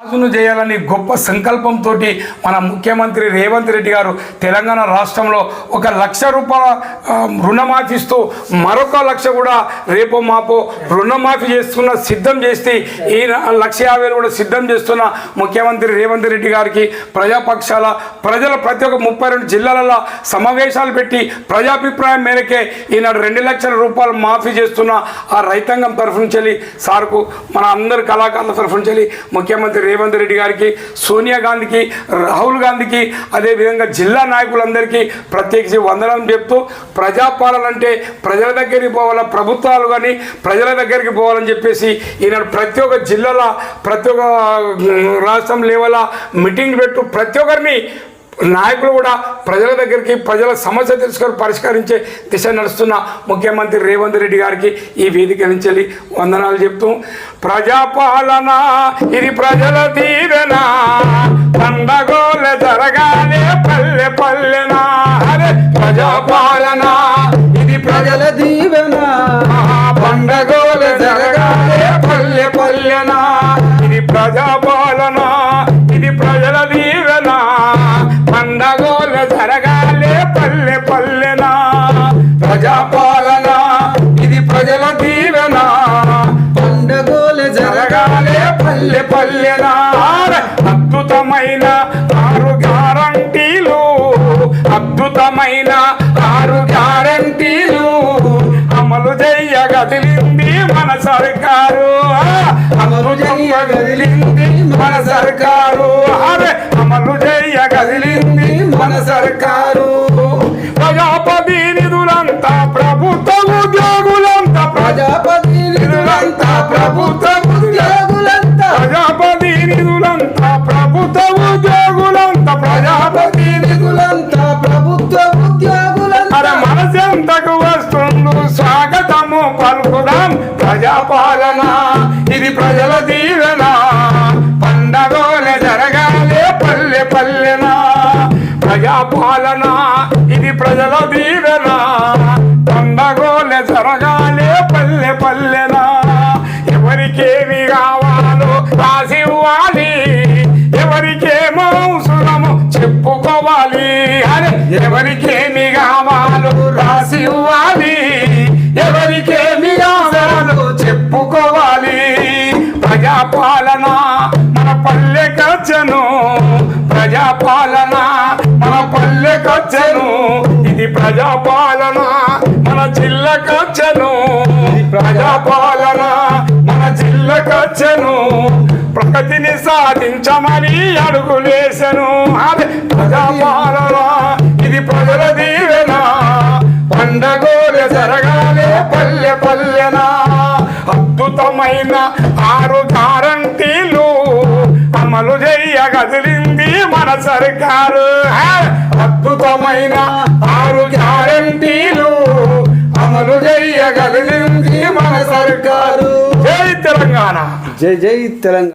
రాజును చేయాలని గొప్ప సంకల్పంతో మన ముఖ్యమంత్రి రేవంత్ రెడ్డి గారు తెలంగాణ రాష్ట్రంలో ఒక లక్ష రూపాయల రుణమాఫిస్తూ రుణమాఫీస్తూ మరొక లక్ష కూడా రేపో మాపో రుణమాఫీ చేస్తున్న సిద్ధం చేసి ఈ లక్ష యాభై కూడా సిద్ధం చేస్తున్న ముఖ్యమంత్రి రేవంత్ రెడ్డి గారికి ప్రజాపక్షాల ప్రజల ప్రతి ఒక్క ముప్పై రెండు జిల్లాలలో సమావేశాలు పెట్టి ప్రజాభిప్రాయం మేరకే ఈనాడు రెండు లక్షల రూపాయలు మాఫీ చేస్తున్న ఆ రైతాంగం తరఫు నుంచి వెళ్ళి సార్కు మన అందరి కళాకారుల తరఫు నుంచి ముఖ్యమంత్రి రేవంత్ రెడ్డి గారికి సోనియా గాంధీకి రాహుల్ గాంధీకి అదేవిధంగా జిల్లా నాయకులందరికీ ప్రత్యేకించి వందనం చెప్తూ ప్రజాపాలన అంటే ప్రజల దగ్గరికి పోవాల ప్రభుత్వాలు కానీ ప్రజల దగ్గరికి పోవాలని చెప్పేసి ఈనాడు ప్రతి ఒక్క జిల్లాలో ప్రతి ఒక్క రాష్ట్రం లెవెల మీటింగ్ పెట్టు ప్రతి ఒక్కరిని నాయకులు కూడా ప్రజల దగ్గరికి ప్రజల సమస్య తెలుసుకొని పరిష్కరించే దిశ నడుస్తున్న ముఖ్యమంత్రి రేవంత్ రెడ్డి గారికి ఈ వేదిక నుంచి వందనాలు చెప్తూ ప్రజాపాలన ఇది ప్రజల దీవెన పండగోల జరగాలే పల్లె పల్లెనా. అరే ప్రజాపాలన ఇది ప్రజల దీవెన పండగోల జరగాలే పల్లె పల్లెనా. ఇది ప్రజా పండగోల జరగాలే పల్లె పల్లెనా. ప్రజాపాలన ఇది ప్రజల దీవెన. పండగోల జరగాలే పల్లె పల్లెనా. అద్భుతమైన ఆరు గ్యారంటీలు. అద్భుతమైన ఆరు గ్యారంటీలు. అమలు చెయ్యగదిలింది మన సర్కారు. అమలు చెయ్యగదిలింది మన సర్కారు. అరే అమలు చెయ్యగదిలింది మన సర్కారు ప్రజాపతి నిధులంతా ప్రభుత్వ ఉద్యోగులంతా. ప్రజాపతి నిధులంతా ప్రభుత్వ ఉద్యోగులంతా. ప్రజాపతి నిధులంతా ప్రభుత్వ ఉద్యోగులంతా. ప్రజాపతి నిధులంతా ప్రభుత్వ ఉద్యోగులంతా. మనసెంతకు వస్తుండు స్వాగతము పలుకుదాం. ప్రజాపాలన ఇది ప్రజల దీవెన. పాలన ఇది ప్రజల దీవెన. పండగోలే జరగాలే పల్లె పల్లెన. ఎవరికేమి కావాలో రాసివ్వాలి. ఎవరికేమో అవసరమో చెప్పుకోవాలి. అరే ఎవరికేమి కావాలో రాసి ఇవ్వాలి ఎవరికేమి కావాలో చెప్పుకోవాలి. ప్రజాపాలన మన పల్లెకొచ్చను ప్రజాపాలన మన ఇది ప్రజాపాలన మన జిల్లాకొచ్చను ప్రజాపాలన మన జిల్లాకొచ్చను ప్రగతిని సాధించమని అడుగులేసను అదే ప్రజాపాలన ఇది ప్రజల దీవెన. పండగోలు జరగాలే పల్లె పల్లెన. అద్భుతమైన ఆరు గ్యారంటీలు అమలు చెయ్య కదిలింది మన సర్కారు. అద్భుతమైన ఆరు గ్యారంటీలు అమలు చెయ్య కదిలింది మన సర్కారు. జై తెలంగాణ. జై జై తెలంగాణ.